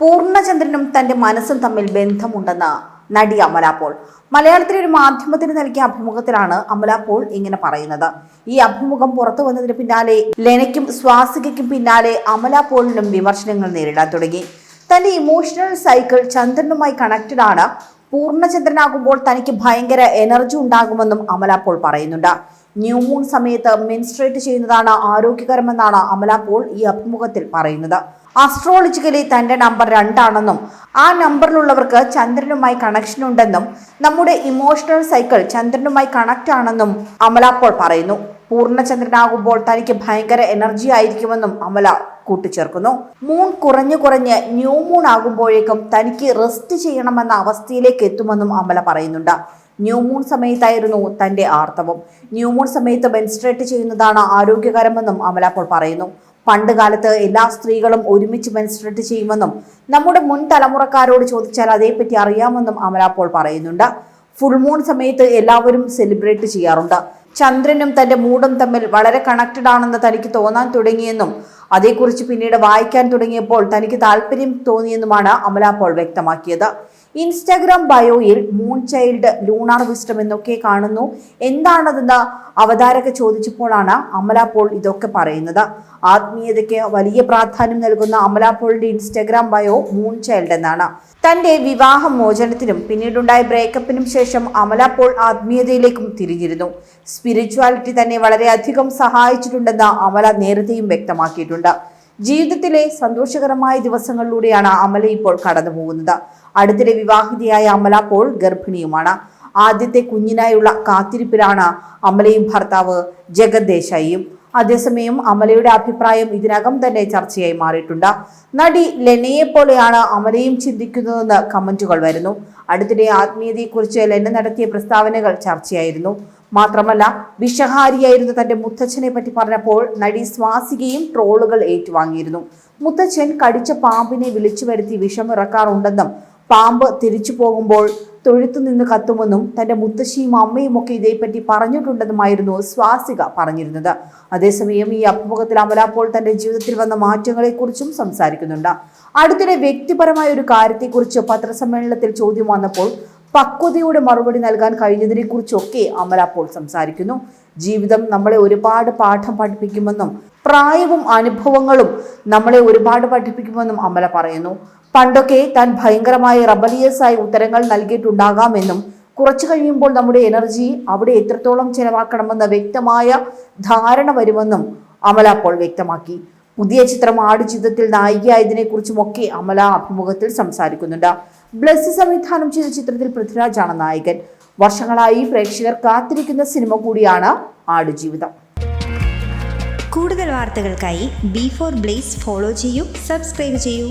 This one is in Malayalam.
പൂർണചന്ദ്രനും തന്റെ മനസ്സും തമ്മിൽ ബന്ധമുണ്ടെന്ന് നടി അമല പോൾ. മലയാളത്തിലെ ഒരു മാധ്യമത്തിന് നൽകിയ അഭിമുഖത്തിലാണ് അമല പോൾ ഇങ്ങനെ പറയുന്നത്. ഈ അഭിമുഖം പുറത്തു വന്നതിന് പിന്നാലെ ലെനയ്ക്കും സ്വാസികയ്ക്കും പിന്നാലെ അമല പോളിനും വിമർശനങ്ങൾ നേരിടാൻ തുടങ്ങി. തന്റെ ഇമോഷണൽ സൈക്കിൾ ചന്ദ്രനുമായി കണക്റ്റഡ് ആണ്. പൂർണചന്ദ്രനാകുമ്പോൾ തനിക്ക് ഭയങ്കര എനർജി ഉണ്ടാകുമെന്നും അമല പോൾ പറയുന്നുണ്ട്. ന്യൂ മൂൺ സമയത്ത് മെൻസ്ട്രേറ്റ് ചെയ്യുന്നതാണ് ആരോഗ്യകരമെന്നാണ് അമല പോൾ ഈ അഭിമുഖത്തിൽ പറയുന്നത്. അസ്ട്രോളജിക്കലി തന്റെ നമ്പർ രണ്ടാണെന്നും ആ നമ്പറിലുള്ളവർക്ക് ചന്ദ്രനുമായി കണക്ഷൻ ഉണ്ടെന്നും നമ്മുടെ ഇമോഷണൽ സൈക്കിൾ ചന്ദ്രനുമായി കണക്റ്റ് ആണെന്നും അമല പോൾ പറയുന്നു. പൂർണചന്ദ്രനാകുമ്പോൾ തനിക്ക് ഭയങ്കര എനർജി ആയിരിക്കുമെന്നും അമല കൂട്ടിച്ചേർക്കുന്നു. മൂൺ കുറഞ്ഞു കുറഞ്ഞ് ന്യൂ മൂൺ ആകുമ്പോഴേക്കും തനിക്ക് റെസ്റ്റ് ചെയ്യണമെന്ന അവസ്ഥയിലേക്ക് എത്തുമെന്നും അമല പറയുന്നുണ്ട്. ന്യൂ മൂൺ സമയത്തായിരുന്നു തന്റെ ആർത്തവം. ന്യൂ മൂൺ സമയത്ത് മെൻസ്ട്രേറ്റ് ചെയ്യുന്നതാണ് ആരോഗ്യകരമെന്നും അമല അപ്പോൾ പറയുന്നു. പണ്ട് കാലത്ത് എല്ലാ സ്ത്രീകളും ഒരുമിച്ച് മെൻസ്ട്രേറ്റ് ചെയ്യുമെന്നും നമ്മുടെ മുൻ തലമുറക്കാരോട് ചോദിച്ചാൽ അതേപ്പറ്റി അറിയാമെന്നും അമല പോൾ പറയുന്നുണ്ട്. ഫുൾ മൂൺ സമയത്ത് എല്ലാവരും സെലിബ്രേറ്റ് ചെയ്യാറുണ്ട്. ചന്ദ്രനും തന്റെ മൂടും തമ്മിൽ വളരെ കണക്റ്റഡ് ആണെന്ന് തനിക്ക് തോന്നാൻ തുടങ്ങിയെന്നും അതേക്കുറിച്ച് പിന്നീട് വായിക്കാൻ തുടങ്ങിയപ്പോൾ തനിക്ക് താല്പര്യം തോന്നിയെന്നുമാണ് അമല പോൾ വ്യക്തമാക്കിയത്. ഇൻസ്റ്റാഗ്രാം ബയോയിൽ മൂൺ ചൈൽഡ് ലൂണാർ വിസ്റ്റം എന്നൊക്കെ കാണുന്നു. എന്താണതെന്ന് അവതാരക ചോദിച്ചപ്പോഴാണ് അമല പോൾ ഇതൊക്കെ പറയുന്നത്. ആത്മീയതയ്ക്ക് വലിയ പ്രാധാന്യം നൽകുന്ന അമല പോളിന്റെ ഇൻസ്റ്റാഗ്രാം ബയോ മൂൺ ചൈൽഡ് എന്നാണ്. തന്റെ വിവാഹ മോചനത്തിനും പിന്നീടുണ്ടായ ബ്രേക്കപ്പിനും ശേഷം അമല പോൾ ആത്മീയതയിലേക്കും തിരിഞ്ഞിരുന്നു. സ്പിരിച്വാലിറ്റി തന്നെ വളരെയധികം സഹായിച്ചിട്ടുണ്ടെന്ന് അമല നേരത്തെയും വ്യക്തമാക്കിയിട്ടുണ്ട്. ജീവിതത്തിലെ സന്തോഷകരമായ ദിവസങ്ങളിലൂടെയാണ് അമല ഇപ്പോൾ കടന്നു പോകുന്നത് അടുത്തിടെ വിവാഹിതയായ അമല പോൾ ഗർഭിണിയുമാണ്. ആദ്യത്തെ കുഞ്ഞിനായുള്ള കാത്തിരിപ്പിലാണ് അമലയും ഭർത്താവ് ജഗത് ദേശായിയും. അതേസമയം അമലയുടെ അഭിപ്രായം ഇതിനകം തന്നെ ചർച്ചയായി മാറിയിട്ടുണ്ട്. നടി ലെനയെ പോലെയാണ് അമലയും ചിന്തിക്കുന്നതെന്ന് കമന്റുകൾ വരുന്നു. അടുത്തിടെ ആത്മീയതയെക്കുറിച്ച് ലെന നടത്തിയ പ്രസ്താവനകൾ ചർച്ചയായിരുന്നു. മാത്രമല്ല വിഷഹാരിയായിരുന്ന തന്റെ മുത്തച്ഛനെ പറ്റി പറഞ്ഞപ്പോൾ നടി സ്വാസികയും ട്രോളുകൾ ഏറ്റുവാങ്ങിയിരുന്നു. മുത്തച്ഛൻ കടിച്ച പാമ്പിനെ വിളിച്ചു വരുത്തി വിഷമിറക്കാറുണ്ടെന്നും പാമ്പ് തിരിച്ചു പോകുമ്പോൾ തൊഴുത്തു നിന്ന് കത്തുമെന്നും തന്റെ മുത്തശ്ശിയും അമ്മയും ഒക്കെ ഇതേപ്പറ്റി പറഞ്ഞിട്ടുണ്ടെന്നുമായിരുന്നു സ്വാസിക പറഞ്ഞിരുന്നത്. അതേസമയം ഈ അഭിമുഖത്തിൽ അമലാപ്പോൾ തന്റെ ജീവിതത്തിൽ വന്ന മാറ്റങ്ങളെക്കുറിച്ചും സംസാരിക്കുന്നുണ്ട്. അടുത്തിടെ വ്യക്തിപരമായ ഒരു കാര്യത്തെക്കുറിച്ച് പത്രസമ്മേളനത്തിൽ ചോദ്യം വന്നപ്പോൾ പക്വതയോടെ മറുപടി നൽകാൻ കഴിഞ്ഞതിനെക്കുറിച്ചൊക്കെ അമലാപ്പോൾ അമല സംസാരിക്കുന്നു. ജീവിതം നമ്മളെ ഒരുപാട് പാഠം പഠിപ്പിക്കുമെന്നും പ്രായവും അനുഭവങ്ങളും നമ്മളെ ഒരുപാട് പഠിപ്പിക്കുമെന്നും അമല പറയുന്നു. പണ്ടൊക്കെ താൻ ഭയങ്കരമായി റബലിയസ് ആയി ഉത്തരങ്ങൾ നൽകിയിട്ടുണ്ടാകാമെന്നും കുറച്ചു കഴിയുമ്പോൾ നമ്മുടെ എനർജി അവിടെ എത്രത്തോളം ചെലവാക്കണമെന്ന വ്യക്തമായ ധാരണ വരുമെന്നും അമല അപ്പോൾ വ്യക്തമാക്കി. പുതിയ ചിത്രം ആടുജീവിതത്തിൽ നായികയായതിനെ കുറിച്ചുമൊക്കെ അമല അഭിമുഖത്തിൽ സംസാരിക്കുന്നുണ്ട്. ബ്ലസ് സംവിധാനം ചെയ്ത ചിത്രത്തിൽ പൃഥ്വിരാജാണ് നായകൻ. വർഷങ്ങളായി പ്രേക്ഷകർ കാത്തിരിക്കുന്ന സിനിമ കൂടിയാണ് ആടുജീവിതം. കൂടുതൽ വാർത്തകൾക്കായി ബി ഫോർ ബ്ലേസ് ഫോളോ ചെയ്യൂ സബ്സ്ക്രൈബ് ചെയ്യൂ.